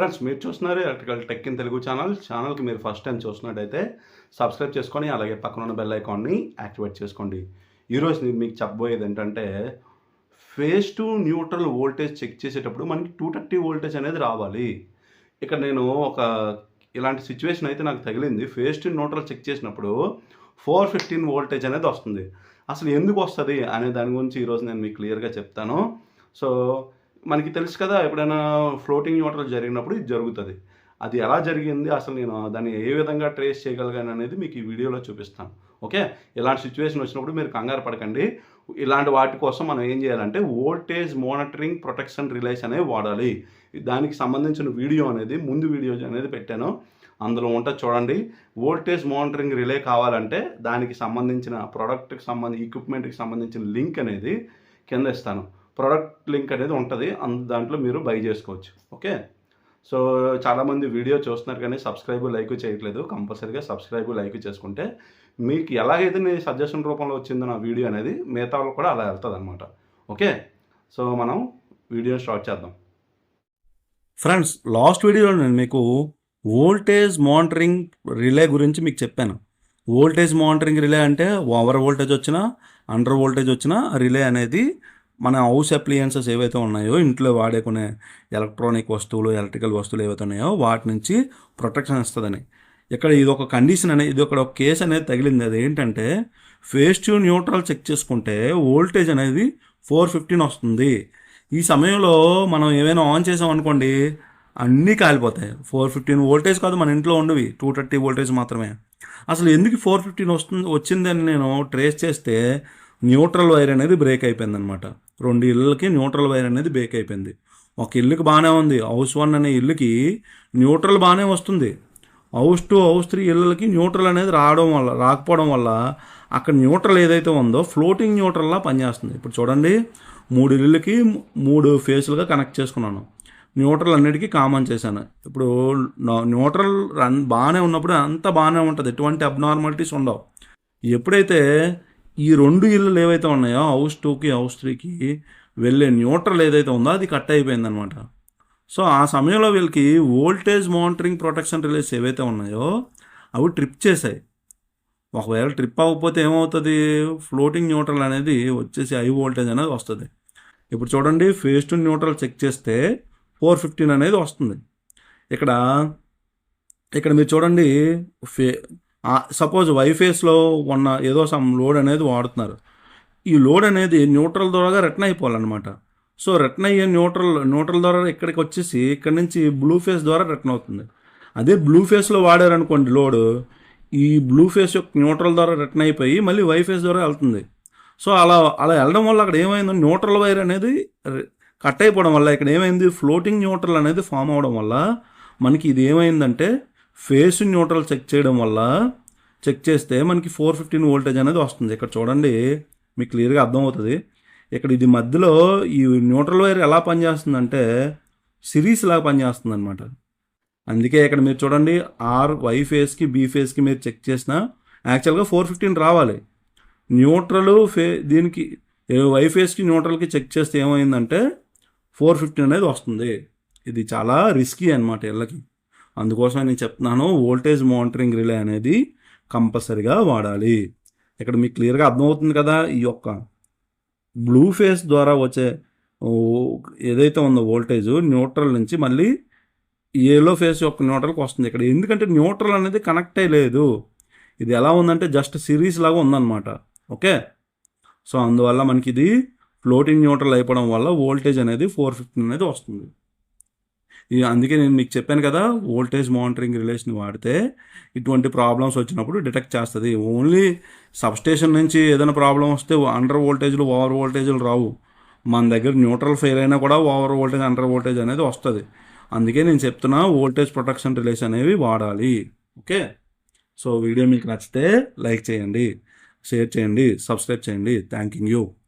Friends మీరు చూస్తున్నారు electrical tech in Telugu channel. ఛానల్కి మీరు ఫస్ట్ టైం చూస్తున్నట్టయితే సబ్స్క్రైబ్ చేసుకొని అలాగే పక్కన ఉన్న బెల్ ఐకాన్ని యాక్టివేట్ చేసుకోండి. ఈరోజు నేను మీకు చెప్పబోయేది ఏంటంటే phase to neutral voltage check చేసేటప్పుడు మనకి టూ థర్టీ వోల్టేజ్ అనేది రావాలి. ఇక్కడ నేను ఒక ఇలాంటి సిచ్యువేషన్ అయితే నాకు తగిలింది. ఫేస్ టు న్యూట్రల్ చెక్ చేసినప్పుడు ఫోర్ ఫిఫ్టీన్ వోల్టేజ్ అనేది వస్తుంది. అసలు ఎందుకు వస్తుంది అనే దాని గురించి ఈరోజు నేను మీకు క్లియర్గా చెప్తాను. సో మనకి తెలుసు కదా ఎప్పుడైనా ఫ్లోటింగ్ వాటర్ జరిగినప్పుడు ఇది జరుగుతుంది. అది ఎలా జరిగింది అసలు నేను దాన్ని ఏ విధంగా ట్రేస్ చేయగలిగాను అనేది మీకు ఈ వీడియోలో చూపిస్తాను. ఓకే? ఇలాంటి సిచ్యువేషన్ వచ్చినప్పుడు మీరు కంగారు పడకండి. ఇలాంటి వాటి కోసం మనం ఏం చేయాలంటే ఓల్టేజ్ మానిటరింగ్ ప్రొటెక్షన్ రిలేస్ అనేవి వాడాలి. దానికి సంబంధించిన వీడియో అనేది ముందు వీడియో అనేది పెట్టాను. అందులో ఉంటుంది చూడండి. వోల్టేజ్ మానిటరింగ్ రిలే కావాలంటే దానికి సంబంధించిన ప్రోడక్ట్కి సంబంధించి ఎక్విప్మెంట్కి సంబంధించిన లింక్ అనేది కింద ఇస్తాను. ప్రోడక్ట్ లింక్ అనేది ఉంటుంది. అందు దాంట్లో మీరు బై చేసుకోవచ్చు. ఓకే సో చాలామంది వీడియో చూస్తున్నారు కానీ సబ్స్క్రైబ్ లైక్ చేయట్లేదు. కంపల్సరీగా సబ్స్క్రైబ్ లైక్ చేసుకుంటే మీకు ఎలాగైతే నేను సజెషన్ రూపంలో వచ్చిందో నా వీడియో అనేది మిగతా వాళ్ళకి కూడా అలా వెళ్తుంది అనమాట ఓకే సో మనం వీడియో స్టార్ట్ చేద్దాం. ఫ్రెండ్స్ లాస్ట్ వీడియోలో నేను మీకు వోల్టేజ్ మానిటరింగ్ రిలే గురించి మీకు చెప్పాను. వోల్టేజ్ మానిటరింగ్ రిలే అంటే ఓవర్ వోల్టేజ్ వచ్చినా అండర్ వోల్టేజ్ వచ్చినా రిలే అనేది మన హౌస్ అప్లియన్సెస్ ఏవైతే ఉన్నాయో ఇంట్లో వాడేకునే ఎలక్ట్రానిక్ వస్తువులు ఎలక్ట్రికల్ వస్తువులు ఏవైతే ఉన్నాయో వాటి నుంచి ప్రొటెక్షన్ ఇస్తుందని. ఇక్కడ ఇది ఒక కండిషన్ అనేది ఇది ఒక కేసు అనేది తగిలింది. అది ఏంటంటే ఫేస్ టు న్యూట్రల్ చెక్ చేసుకుంటే వోల్టేజ్ అనేది ఫోర్ ఫిఫ్టీన్ వస్తుంది. ఈ సమయంలో మనం ఏమైనా ఆన్ చేసాం అనుకోండి అన్నీ కాలిపోతాయి. ఫోర్ ఫిఫ్టీన్ వోల్టేజ్ కాదు మన ఇంట్లో ఉండవి. టూ థర్టీ వోల్టేజ్ మాత్రమే. అసలు ఎందుకు ఫోర్ ఫిఫ్టీన్ వస్తుంది వచ్చిందని నేను ట్రేస్ చేస్తే న్యూట్రల్ వైర్ అనేది బ్రేక్ అయిపోయింది అనమాట రెండు ఇళ్ళకి న్యూట్రల్ వైర్ అనేది బ్రేక్ అయిపోయింది. ఒక ఇల్లుకి బాగానే ఉంది. హౌస్ వన్ అనే ఇల్లుకి న్యూట్రల్ బాగానే వస్తుంది. హౌస్ టూ హౌస్ త్రీ ఇళ్ళకి న్యూట్రల్ అనేది రావడం వల్ల రాకపోవడం వల్ల అక్కడ న్యూట్రల్ ఏదైతే ఉందో ఫ్లోటింగ్ న్యూట్రల్లా పనిచేస్తుంది. ఇప్పుడు చూడండి మూడు ఇళ్ళకి మూడు ఫేసులుగా కనెక్ట్ చేసుకున్నాను. న్యూట్రల్ అన్నిటికీ కామన్ చేశాను. ఇప్పుడు న్యూట్రల్ రన్ బాగానే ఉన్నప్పుడు అంత బాగానే ఉంటుంది. ఎటువంటి అబ్నార్మాలిటీస్ ఉండవు. ఎప్పుడైతే ఈ రెండు ఇళ్ళు ఏవైతే ఉన్నాయో హౌస్ టూకి హౌస్ త్రీకి వెళ్ళే న్యూట్రల్ ఏదైతే ఉందో అది కట్ అయిపోయిందనమాట సో ఆ సమయంలో వీళ్ళకి వోల్టేజ్ మానిటరింగ్ ప్రొటెక్షన్ రిలేస్ ఏవైతే ఉన్నాయో అవి ట్రిప్ చేశాయి. ఒకవేళ ట్రిప్ అవ్వకపోతే ఏమవుతుంది? ఫ్లోటింగ్ న్యూట్రల్ అనేది వచ్చేసి హై వోల్టేజ్ అనేది వస్తుంది. ఇప్పుడు చూడండి ఫేస్ టు న్యూట్రల్ చెక్ చేస్తే ఫోర్ ఫిఫ్టీన్ అనేది వస్తుంది. ఇక్కడ ఇక్కడ మీరు చూడండి ఫే సపోజ్ వైఫేస్లో ఉన్న ఏదో సమ్ లోడ్ అనేది వాడుతున్నారు. ఈ లోడ్ అనేది న్యూట్రల్ ద్వారా రిటర్న్ అయిపోవాలన్నమాట. సో రిటర్న్ అయ్యే న్యూట్రల్ న్యూట్రల్ ద్వారా ఇక్కడికి వచ్చేసి ఇక్కడ నుంచి బ్లూ ఫేస్ ద్వారా రిటర్న్ అవుతుంది. అదే బ్లూ ఫేస్లో వాడారనుకోండి లోడ్ ఈ బ్లూ ఫేస్ యొక్క న్యూట్రల్ ద్వారా రిటర్న్ అయిపోయి మళ్ళీ వైఫేస్ ద్వారా వెళ్తుంది. సో అలా అలా వెళ్ళడం వల్ల అక్కడ ఏమైంది న్యూట్రల్ వైర్ అనేది కట్ అయిపోవడం వల్ల ఇక్కడ ఏమైంది? ఫ్లోటింగ్ న్యూట్రల్ అనేది ఫామ్ అవడం వల్ల మనకి ఇది ఏమైందంటే ఫేస్ న్యూట్రల్ చెక్ చేయడం వల్ల చెక్ చేస్తే మనకి ఫోర్ ఫిఫ్టీన్ వోల్టేజ్ అనేది వస్తుంది. ఇక్కడ చూడండి మీకు క్లియర్గా అర్థమవుతుంది. ఇక్కడ ఇది మధ్యలో ఈ న్యూట్రల్ వైర్ ఎలా పనిచేస్తుందంటే సిరీస్ లాగా పనిచేస్తుంది అనమాట అందుకే ఇక్కడ మీరు చూడండి ఆర్ వై ఫేస్కి బి ఫేస్కి మీరు చెక్ చేసిన యాక్చువల్గా ఫోర్ ఫిఫ్టీన్ రావాలి. న్యూట్రల్ ఫే దీనికి వై ఫేస్కి న్యూట్రల్కి చెక్ చేస్తే ఏమైందంటే ఫోర్ ఫిఫ్టీన్ అనేది వస్తుంది. ఇది చాలా రిస్కీ అనమాట ఇళ్ళకి. అందుకోసం నేను చెప్తున్నాను వోల్టేజ్ మానిటరింగ్ రిలే అనేది కంపల్సరిగా వాడాలి. ఇక్కడ మీకు క్లియర్గా అర్థమవుతుంది కదా ఈ యొక్క బ్లూ ఫేస్ ద్వారా వచ్చే ఏదైతే ఉందో వోల్టేజ్ న్యూట్రల్ నుంచి మళ్ళీ ఏలో ఫేస్ యొక్క న్యూట్రల్కి వస్తుంది ఇక్కడ. ఎందుకంటే న్యూట్రల్ అనేది కనెక్ట్ అయ్యలేదు ఇది ఎలా ఉందంటే జస్ట్ సిరీస్ లాగా ఉందన్నమాట. ఓకే? సో అందువల్ల మనకి ఇది ఫ్లోటింగ్ న్యూట్రల్ అయిపోవడం వల్ల వోల్టేజ్ అనేది ఫోర్ ఫిఫ్టీన్ అనేది వస్తుంది. అందుకే నేను మీకు చెప్పాను కదా వోల్టేజ్ మానిటరింగ్ రిలేషన్ వాడితే ఇటువంటి ప్రాబ్లమ్స్ వచ్చినప్పుడు డిటెక్ట్ చేస్తుంది. ఓన్లీ సబ్స్టేషన్ నుంచి ఏదైనా ప్రాబ్లం వస్తే అండర్ వోల్టేజ్లు ఓవర్ వోల్టేజ్లు రావు. మన దగ్గర న్యూట్రల్ ఫెయిల్ అయినా కూడా ఓవర్ వోల్టేజ్ అండర్ వోల్టేజ్ అనేది వస్తుంది. అందుకే నేను చెప్తున్నా వోల్టేజ్ ప్రొటెక్షన్ రిలేషన్ అనేవి వాడాలి. ఓకే? సో వీడియో మీకు నచ్చితే లైక్ చేయండి షేర్ చేయండి సబ్స్క్రైబ్ చేయండి. Thank you